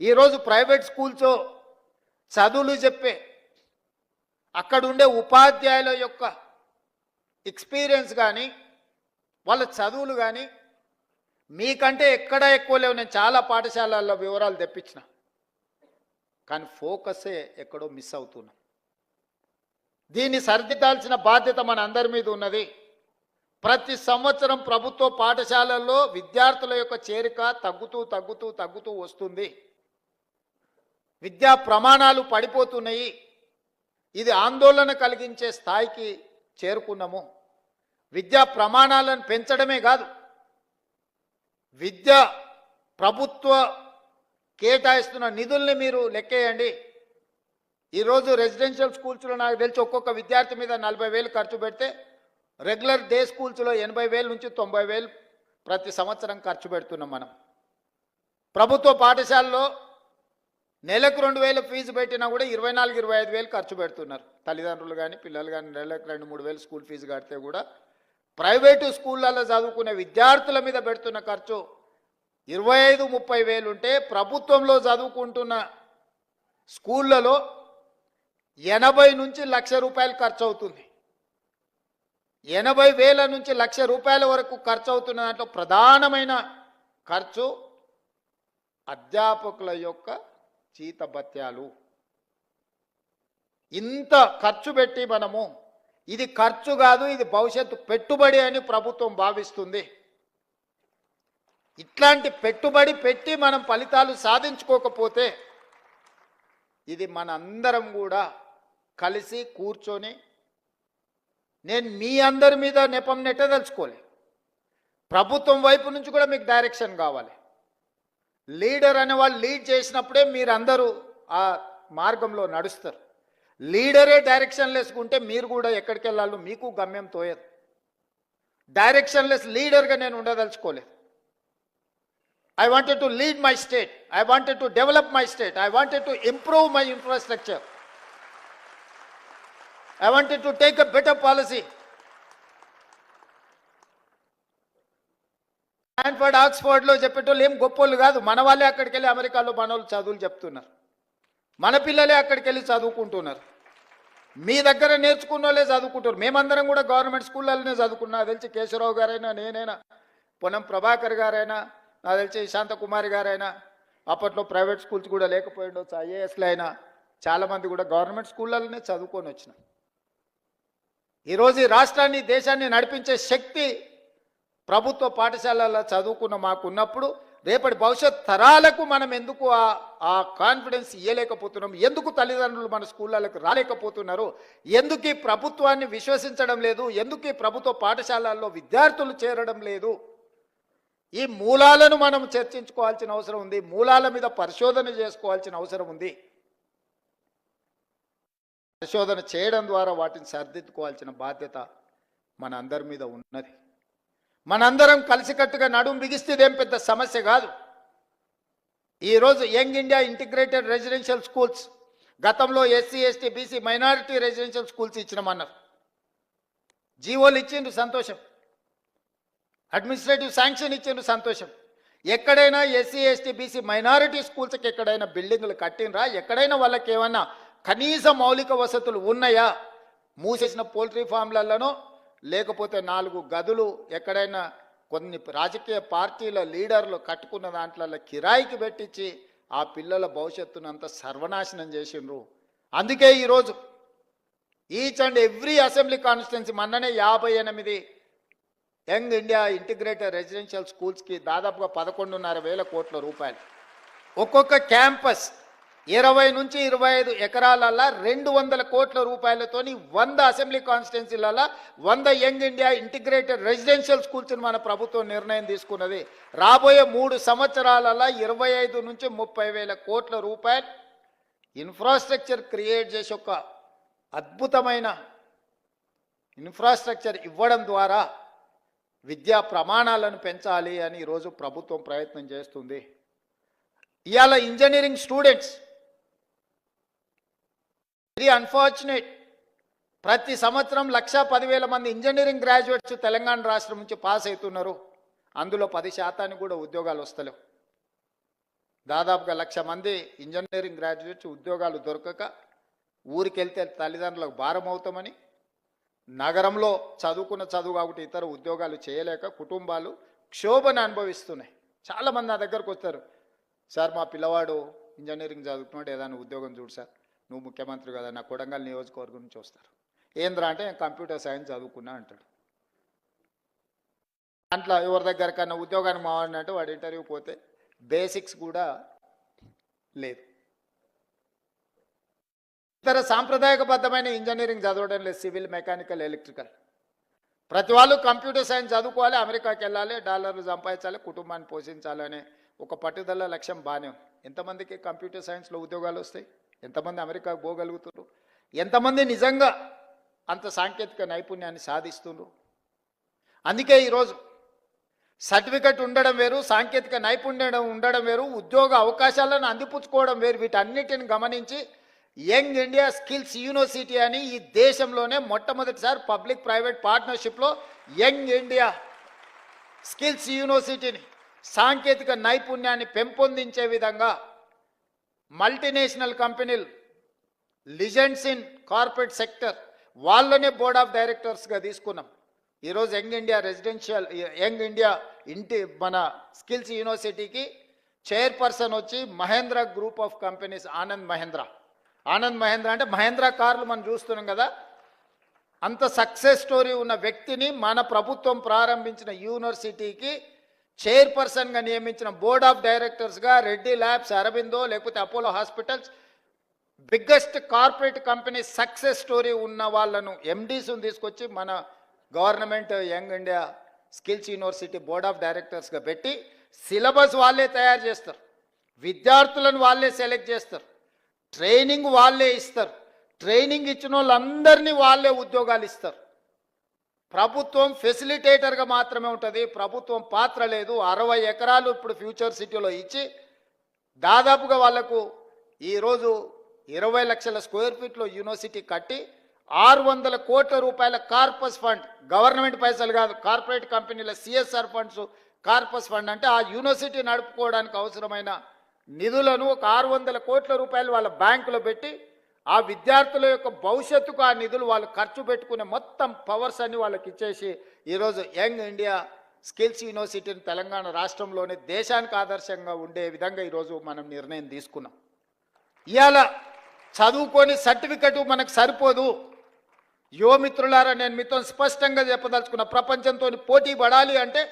ఈరోజు ప్రైవేట్ స్కూల్స్లో చదువులు చెప్పే అక్కడుండే ఉపాధ్యాయుల యొక్క ఎక్స్పీరియన్స్ కానీ వాళ్ళ చదువులు కానీ మీకంటే ఎక్కడ ఎక్కువ లేవు. నేను చాలా పాఠశాలల్లో వివరాలు తెప్పించిన. కానీ ఫోకసే ఎక్కడో మిస్ అవుతున్నాం. దీన్ని సరిదిద్దాల్సిన బాధ్యత మన అందరి మీద ఉన్నది. ప్రతి సంవత్సరం ప్రభుత్వ పాఠశాలల్లో విద్యార్థుల యొక్క చేరిక తగ్గుతూ తగ్గుతూ తగ్గుతూ వస్తుంది. విద్యా ప్రమాణాలు పడిపోతున్నాయి. ఇది ఆందోళన కలిగించే స్థాయికి చేరుకున్నాము. విద్యా ప్రమాణాలను పెంచడమే కాదు విద్య ప్రభుత్వ కేటాయిస్తున్న నిధుల్ని మీరు లెక్కేయండి. ఈరోజు రెసిడెన్షియల్ స్కూల్స్లో నాకు తెలిసి ఒక్కొక్క విద్యార్థి మీద నలభై వేలు ఖర్చు పెడితే రెగ్యులర్ డే స్కూల్స్లో ఎనభై వేల నుంచి తొంభై వేలు ప్రతి సంవత్సరం ఖర్చు పెడుతున్నాం మనం. ప్రభుత్వ పాఠశాలలో నెలకు రెండు వేలు ఫీజు పెట్టినా కూడా ఇరవై నాలుగు ఇరవై ఐదు వేలు ఖర్చు పెడుతున్నారు. తల్లిదండ్రులు కానీ పిల్లలు కానీ నెలకు రెండు మూడు వేలు స్కూల్ ఫీజు కడితే కూడా ప్రైవేటు స్కూళ్ళల్లో చదువుకునే విద్యార్థుల మీద పెడుతున్న ఖర్చు ఇరవై ఐదు ముప్పై వేలు ఉంటే ప్రభుత్వంలో చదువుకుంటున్న స్కూళ్ళలో ఎనభై నుంచి లక్ష రూపాయలు ఖర్చు అవుతుంది. ఎనభై వేల నుంచి లక్ష రూపాయల వరకు ఖర్చు అవుతున్న దాంట్లో ప్రధానమైన ఖర్చు అధ్యాపకుల యొక్క జీతభత్యాలు ఇంత ఖర్చు పెట్టి మనము ఇది ఖర్చు కాదు ఇది భవిష్యత్తు పెట్టుబడి అని ప్రభుత్వం భావిస్తుంది. ఇట్లాంటి పెట్టుబడి పెట్టి మనం ఫలితాలు సాధించుకోకపోతే ఇది మన అందరం కూడా కలిసి కూర్చొని నేను మీ అందరి మీద నెపం నెట్టదలుచుకోలే. ప్రభుత్వం వైపు నుంచి కూడా మీకు డైరెక్షన్ కావాలి. లీడర్ అనే వాళ్ళు లీడ్ చేసినప్పుడే మీరందరూ ఆ మార్గంలో నడుస్తారు. లీడరే డైరెక్షన్ లేసుకుంటే మీరు కూడా ఎక్కడికి వెళ్ళాలో మీకు గమ్యం తోయదు. డైరెక్షన్ లెస్ లీడర్గా నేను ఉండదలుచుకోలేదు. I wanted to lead my state I wanted to develop my state I wanted to improve my infrastructure I wanted to take a better policy Stanford ఆక్స్ఫర్డ్లో చెప్పేటోళ్ళు ఏం గొప్పోళ్ళు కాదు. మన వాళ్ళే అక్కడికి వెళ్ళి అమెరికాలో మన వాళ్ళు చదువులు చెప్తున్నారు. మన పిల్లలే అక్కడికి వెళ్ళి చదువుకుంటున్నారు. మీ దగ్గర నేర్చుకున్న వాళ్ళే చదువుకుంటారు మేమందరం కూడా గవర్నమెంట్ స్కూళ్ళలోనే చదువుకున్నా. తెలిసి కేశవరావు గారైనా నేనైనా పొన్నం ప్రభాకర్ గారైనా నాకు తెలిసి శాంతకుమారి గారైనా అప్పట్లో ప్రైవేట్ స్కూల్స్ కూడా లేకపోయిండొచ్చు ఐఏఎస్లు అయినా చాలామంది కూడా గవర్నమెంట్ స్కూళ్ళలోనే చదువుకొని వచ్చినాం ఈరోజు ఈ రాష్ట్రాన్ని దేశాన్ని నడిపించే శక్తి ప్రభుత్వ పాఠశాలల్లో చదువుకున్న మాకు ఉన్నప్పుడు రేపటి భవిష్యత్ తరాలకు మనం ఎందుకు ఆ ఆ కాన్ఫిడెన్స్ ఇవ్వలేకపోతున్నాం ఎందుకు తల్లిదండ్రులు మన స్కూళ్ళకు రాలేకపోతున్నారు? ఎందుకు ఈ ప్రభుత్వాన్ని విశ్వసించడం లేదు? ఎందుకు ఈ ప్రభుత్వ పాఠశాలల్లో విద్యార్థులు చేరడం లేదు? ఈ మూలాలను మనం చర్చించుకోవాల్సిన అవసరం ఉంది. మూలాల మీద పరిశోధన చేసుకోవాల్సిన అవసరం ఉంది. పరిశోధన చేయడం ద్వారా వాటిని సరిదిద్దుకోవాల్సిన బాధ్యత మన అందరి మీద ఉన్నది. మనందరం కలిసికట్టుగా నడుం బిగిస్తేదేం పెద్ద సమస్య కాదు. ఈరోజు young India integrated residential schools గతంలో SC ST BC minority residential schools ఇచ్చినామన్నారు జీవోలు ఇచ్చిండ్రు సంతోషం. అడ్మినిస్ట్రేటివ్ శాంక్షన్ ఇచ్చిండ్రు సంతోషం. ఎక్కడైనా ఎస్సీ ఎస్టీ బీసీ మైనారిటీ స్కూల్స్కి ఎక్కడైనా బిల్డింగ్లు కట్టినరా ఎక్కడైనా వాళ్ళకి ఏమన్నా కనీస మౌలిక వసతులు ఉన్నాయా? మూసేసిన పోల్ట్రీ ఫామ్లలోనో లేకపోతే నాలుగు గదులు ఎక్కడైనా కొన్ని రాజకీయ పార్టీల లీడర్లు కట్టుకున్న దాంట్లో కిరాయికి పెట్టించి ఆ పిల్లల భవిష్యత్తును సర్వనాశనం చేసిండ్రు. అందుకే ఈరోజు each and every assembly constituency మొన్ననే యాభై ఎనిమిది యంగ్ ఇండియా ఇంటిగ్రేటెడ్ రెసిడెన్షియల్ స్కూల్స్కి దాదాపుగా పదకొండున్నర వేల కోట్ల రూపాయలు. ఒక్కొక్క క్యాంపస్ ఇరవై నుంచి ఇరవై ఐదు ఎకరాలల్లా రెండు వందల కోట్ల రూపాయలతోని వంద అసెంబ్లీ కాన్స్టిట్యున్సీలల్లా వంద యంగ్ ఇండియా ఇంటిగ్రేటెడ్ రెసిడెన్షియల్ స్కూల్స్ని మన ప్రభుత్వం నిర్ణయం తీసుకున్నది. రాబోయే మూడు సంవత్సరాలల్లా ఇరవై ఐదు నుంచి ముప్పై వేల కోట్ల రూపాయలు ఇన్ఫ్రాస్ట్రక్చర్ క్రియేట్ చేసి ఒక అద్భుతమైన ఇన్ఫ్రాస్ట్రక్చర్ ఇవ్వడం ద్వారా విద్యా ప్రమాణాలను పెంచాలి అని ఈరోజు ప్రభుత్వం ప్రయత్నం చేస్తుంది. ఇవాళ ఇంజనీరింగ్ స్టూడెంట్స్ వెరీ అన్ఫార్చునేట్ ప్రతి సంవత్సరం లక్ష పదివేల మంది ఇంజనీరింగ్ గ్రాడ్యుయేట్స్ తెలంగాణ రాష్ట్రం నుంచి పాస్ అవుతున్నారు. అందులో పది శాతానికి కూడా ఉద్యోగాలు వస్తలేవు. దాదాపుగా లక్ష మంది ఇంజనీరింగ్ గ్రాడ్యుయేట్స్ ఉద్యోగాలు దొరకక ఊరికెళ్తే తల్లిదండ్రులకు భారం అవుతామని నగరంలో చదువుకున్న చదువు కాబట్టి ఇతర ఉద్యోగాలు చేయలేక కుటుంబాలు క్షోభను అనుభవిస్తున్నాయి. చాలామంది నా దగ్గరకు వస్తారు. సార్ మా పిల్లవాడు ఇంజనీరింగ్ చదువుతున్నాడు ఏదైనా ఉద్యోగం చూడు సార్. నువ్వు ముఖ్యమంత్రి కదా నా కొడంగల్ నియోజకవర్గం నుంచి వస్తారు. ఏంద్రా అంటే కంప్యూటర్ సైన్స్ చదువుకున్నా అంటాడు. దాంట్లో ఎవరి దగ్గర కన్నా ఉద్యోగానికి మావాడినట్టు వాడు ఇంటర్వ్యూ పోతే బేసిక్స్ కూడా లేదు. ఇతర సాంప్రదాయకబద్ధమైన ఇంజనీరింగ్ చదవడం లేదు సివిల్ మెకానికల్ ఎలక్ట్రికల్. ప్రతి వాళ్ళు కంప్యూటర్ సైన్స్ చదువుకోవాలి అమెరికాకి వెళ్ళాలి డాలర్లు సంపాదించాలి కుటుంబాన్ని పోషించాలి అనే ఒక పట్టుదల లక్ష్యం బాగానే ఎంతమందికి కంప్యూటర్ సైన్స్లో ఉద్యోగాలు వస్తాయి? ఎంతమంది అమెరికాకు పోగలుగుతున్నారు ఎంతమంది నిజంగా అంత సాంకేతిక నైపుణ్యాన్ని సాధిస్తున్నారు అందుకే ఈరోజు సర్టిఫికెట్ ఉండడం వేరు సాంకేతిక నైపుణ్యం ఉండడం వేరు ఉద్యోగ అవకాశాలను అందిపుచ్చుకోవడం వేరు. వీటన్నిటిని గమనించి యంగ్ ఇండియా స్కిల్స్ యూనివర్సిటీ అని ఈ దేశంలోనే మొట్టమొదటిసారి పబ్లిక్ ప్రైవేట్ పార్ట్నర్షిప్లో యంగ్ ఇండియా స్కిల్స్ యూనివర్సిటీని సాంకేతిక నైపుణ్యాన్ని పెంపొందించే విధంగా మల్టీనేషనల్ కంపెనీలు లిజెండ్స్ ఇన్ కార్పొరేట్ సెక్టర్ వాళ్ళనే బోర్డ్ ఆఫ్ డైరెక్టర్స్గా తీసుకున్నాం. ఈరోజు young India residential young India ఇంటి మన స్కిల్స్ యూనివర్సిటీకి చైర్పర్సన్ వచ్చి Mahindra group of companies Anand Mahindra. Anand Mahindra అంటే మహేంద్ర కార్లు మనం చూస్తున్నాం కదా. అంత సక్సెస్ స్టోరీ ఉన్న వ్యక్తిని మన ప్రభుత్వం ప్రారంభించిన యూనివర్సిటీకి చైర్పర్సన్గా నియమించిన బోర్డ్ ఆఫ్ డైరెక్టర్స్గా రెడ్డి ల్యాబ్స్ అరబిందో లేకపోతే Apollo hospitals biggest corporate company success story ఉన్న వాళ్ళను ఎండీస్ని తీసుకొచ్చి మన government young India skills university board of డైరెక్టర్స్గా పెట్టి సిలబస్ వాళ్ళే తయారు చేస్తారు. విద్యార్థులను వాళ్ళే సెలెక్ట్ చేస్తారు. ట్రైనింగ్ వాళ్ళే ఇస్తారు. ట్రైనింగ్ ఇచ్చిన వాళ్ళందరినీ వాళ్ళే ఉద్యోగాలు ఇస్తారు. ప్రభుత్వం ఫెసిలిటేటర్గా మాత్రమే ఉంటుంది. ప్రభుత్వం పాత్ర లేదు. అరవై ఎకరాలు ఇప్పుడు ఫ్యూచర్ సిటీలో ఇచ్చి దాదాపుగా వాళ్ళకు ఈరోజు ఇరవై లక్షల స్క్వేర్ ఫీట్లో యూనివర్సిటీ కట్టి ఆరు వందల కోట్ల రూపాయల కార్పస్ ఫండ్ గవర్నమెంట్ పైసలు కాదు కార్పొరేట్ కంపెనీల సిఎస్ఆర్ ఫండ్స్ కార్పస్ ఫండ్ అంటే ఆ యూనివర్సిటీ నడుపుకోవడానికి అవసరమైన నిధులను ఒక ఆరు వందల కోట్ల రూపాయలు వాళ్ళ బ్యాంకులో పెట్టి ఆ విద్యార్థుల యొక్క భవిష్యత్తుకు ఆ నిధులు వాళ్ళు ఖర్చు పెట్టుకునే మొత్తం పవర్స్ అన్ని వాళ్ళకి ఇచ్చేసి ఈరోజు యంగ్ ఇండియా స్కిల్స్ యూనివర్సిటీని తెలంగాణ రాష్ట్రంలోనే దేశానికి ఆదర్శంగా ఉండే విధంగా ఈరోజు మనం నిర్ణయం తీసుకున్నాం. ఇవాళ చదువుకొని సర్టిఫికెట్ మనకు సరిపోదు. యువమిత్రులారా నేను మీతో స్పష్టంగా చెప్పదలుచుకున్న ప్రపంచంతో పోటీ పడాలి అంటే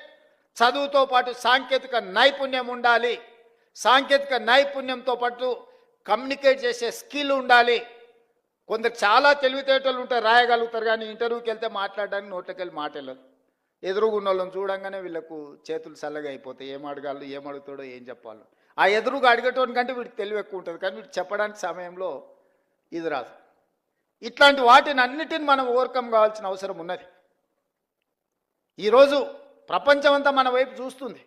చదువుతో పాటు సాంకేతిక నైపుణ్యం ఉండాలి. సాంకేతిక నైపుణ్యంతో పాటు కమ్యూనికేట్ చేసే స్కిల్ ఉండాలి. కొందరు చాలా తెలివితేటలు ఉంటారు రాయగలుగుతారు కానీ ఇంటర్వ్యూకి వెళ్తే మాట్లాడడానికి నోట్లకెళ్ళి వెళ్ళి మాట వెళ్ళదు ఎదురుగున్న వాళ్ళని చూడంగానే వీళ్ళకు చేతులు చల్లగా అయిపోతాయి. ఏం అడగాలి ఏం అడుగుతాడో ఏం చెప్పాలో. ఆ ఎదురుగా అడిగేటోని కంటే వీడికి తెలివి ఎక్కువ ఉంటుంది. కానీ వీడు చెప్పడానికి సమయంలో ఇది రాదు. ఇట్లాంటి వాటిని అన్నిటిని మనం ఓవర్కమ్ కావాల్సిన అవసరం ఉన్నది. ఈరోజు ప్రపంచం అంతా మన వైపు చూస్తుంది.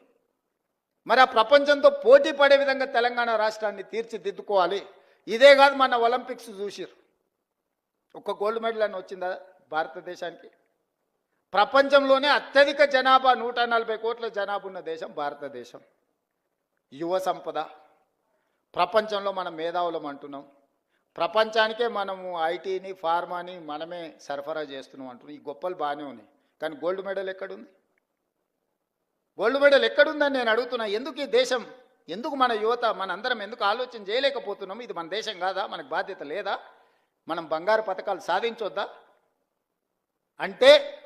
మరి ఆ ప్రపంచంతో పోటీ పడే విధంగా తెలంగాణ రాష్ట్రాన్ని తీర్చిదిద్దుకోవాలి. ఇదే కాదు మన ఒలింపిక్స్ చూసిరు ఒక్క గోల్డ్ మెడల్ అని వచ్చిందా భారతదేశానికి? ప్రపంచంలోనే అత్యధిక జనాభా నూట నలభై కోట్ల జనాభా ఉన్న దేశం భారతదేశం. యువ సంపద. ప్రపంచంలో మనం మేధావులం అంటున్నాం. ప్రపంచానికే మనము ఐటీని ఫార్మాని మనమే సరఫరా చేస్తున్నాం అంటున్నాం. ఈ గొప్పలు బాగానే ఉన్నాయి. కానీ గోల్డ్ మెడల్ ఎక్కడుంది? గోల్డ్ మెడల్ ఎక్కడుందని నేను అడుగుతున్నా. ఎందుకు ఈ దేశం? ఎందుకు మన యువత మనందరం ఎందుకు ఆలోచన చేయలేకపోతున్నాం? ఇది మన దేశం కాదా? మనకు బాధ్యత లేదా? మనం బంగారు పథకాలు సాధించొద్దా? అంటే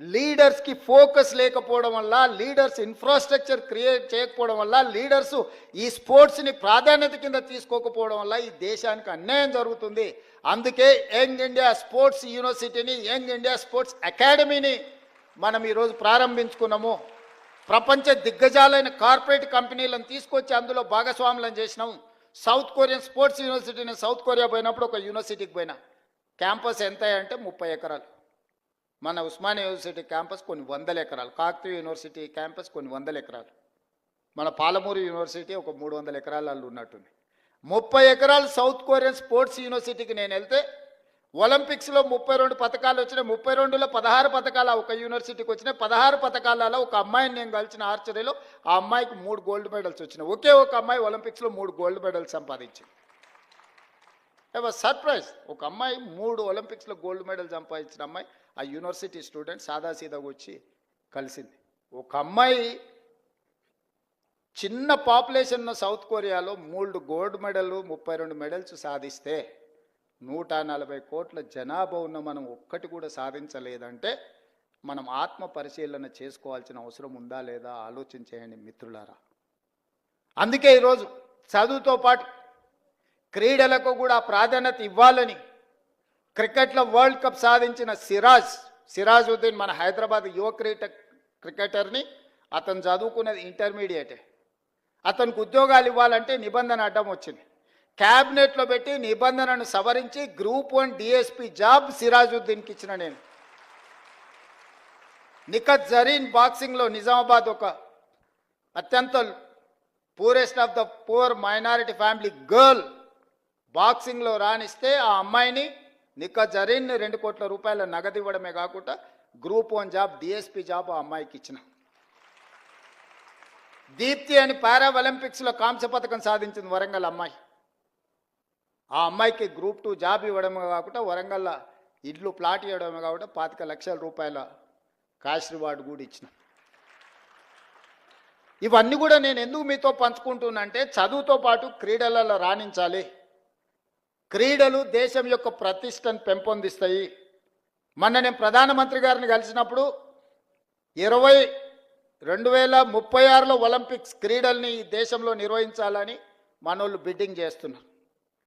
లీడర్స్కి ఫోకస్ లేకపోవడం వల్ల లీడర్స్ ఇన్ఫ్రాస్ట్రక్చర్ క్రియేట్ చేయకపోవడం వల్ల లీడర్స్ ఈ స్పోర్ట్స్ని ప్రాధాన్యత కింద తీసుకోకపోవడం వల్ల ఈ దేశానికి అన్యాయం జరుగుతుంది. అందుకే యంగ్ ఇండియా స్పోర్ట్స్ యూనివర్సిటీని యంగ్ ఇండియా స్పోర్ట్స్ అకాడమీని మనం ఈరోజు ప్రారంభించుకున్నాము. ప్రపంచ దిగ్గజాలైన కార్పొరేట్ కంపెనీలను తీసుకొచ్చి అందులో భాగస్వాములను చేసినాం. సౌత్ కొరియన్ స్పోర్ట్స్ యూనివర్సిటీని సౌత్ కొరియా పోయినప్పుడు ఒక యూనివర్సిటీకి పోయినా. క్యాంపస్ ఎంత అంటే ముప్పై ఎకరాలు. మన ఉస్మానియా యూనివర్సిటీ క్యాంపస్ కొన్ని వందల ఎకరాలు. కాకతీయ యూనివర్సిటీ క్యాంపస్ కొన్ని వందల ఎకరాలు. మన పాలమూరు యూనివర్సిటీ ఒక మూడు వందల ఎకరాలు ఉన్నట్టుంది. ముప్పై ఎకరాలు సౌత్ కొరియన్ స్పోర్ట్స్ యూనివర్సిటీకి నేను వెళ్తే ఒలింపిక్స్లో ముప్పై రెండు పథకాలు వచ్చినాయి. ముప్పై రెండులో పదహారు పథకాలు ఒక యూనివర్సిటీకి వచ్చినాయి. పదహారు పథకాలలో ఒక అమ్మాయిని నేను కలిసిన ఆర్చరీలో ఆ అమ్మాయికి మూడు గోల్డ్ మెడల్స్ వచ్చినాయి. ఒకే ఒక అమ్మాయి ఒలింపిక్స్లో మూడు గోల్డ్ మెడల్స్ సంపాదించింది. ఐ సర్ప్రైజ్ ఒక అమ్మాయి మూడు ఒలింపిక్స్లో గోల్డ్ మెడల్ సంపాదించిన అమ్మాయి ఆ యూనివర్సిటీ స్టూడెంట్ సాదాసీదాగా వచ్చి కలిసింది. ఒక అమ్మాయి చిన్న పాపులేషన్ సౌత్ కొరియాలో మూడు గోల్డ్ మెడల్ ముప్పై రెండు మెడల్స్ సాధిస్తే నూట నలభై కోట్ల జనాభా ఉన్న మనం ఒక్కటి కూడా సాధించలేదంటే మనం ఆత్మ పరిశీలన చేసుకోవాల్సిన అవసరం ఉందా లేదా ఆలోచన చేయండి మిత్రులారా. అందుకే ఈరోజు చదువుతో పాటు క్రీడలకు కూడా ప్రాధాన్యత ఇవ్వాలని క్రికెట్లో వరల్డ్ కప్ సాధించిన సిరాజ్ సిరాజుద్దీన్ మన హైదరాబాద్ యువ క్రీట క్రికెటర్ని అతను చదువుకున్నది ఇంటర్మీడియటే. అతనికి ఉద్యోగాలు ఇవ్వాలంటే నిబంధన అడ్డం వచ్చింది. క్యాబినెట్లో పెట్టి నిబంధనను సవరించి గ్రూప్ వన్ డిఎస్పి జాబ్ సిరాజుద్దీన్కి ఇచ్చిన నేను. నిఖత్ జరీన్ బాక్సింగ్లో నిజామాబాద్ ఒక అత్యంత poorest of the poor minority family girl బాక్సింగ్లో రాణిస్తే ఆ అమ్మాయిని నిఖత్ జరీన్ రెండు కోట్ల రూపాయల నగదు ఇవ్వడమే కాకుండా group one job DSP job ఆ అమ్మాయికి ఇచ్చిన. దీప్తి అని పారా ఒలింపిక్స్లో కాంస్య పథకం సాధించింది వరంగల్ అమ్మాయి. ఆ అమ్మాయికి గ్రూప్ టూ జాబ్ ఇవ్వడమే కాకుండా వరంగల్లో ఇల్లు ప్లాట్ ఇవ్వడమే కాకుండా పాతిక లక్షల రూపాయల క్యాష్ రివార్డు కూడా ఇచ్చిన. ఇవన్నీ కూడా నేను ఎందుకు మీతో పంచుకుంటున్నంటే చదువుతో పాటు క్రీడలలో రాణించాలి. క్రీడలు దేశం యొక్క ప్రతిష్టను పెంపొందిస్తాయి. మొన్న నేను ప్రధానమంత్రి గారిని కలిసినప్పుడు ఇరవై రెండు వేల ముప్పై ఆరులో ఒలింపిక్స్ క్రీడల్ని ఈ దేశంలో నిర్వహించాలని మనోళ్ళు బిడ్డింగ్ చేస్తున్నారు.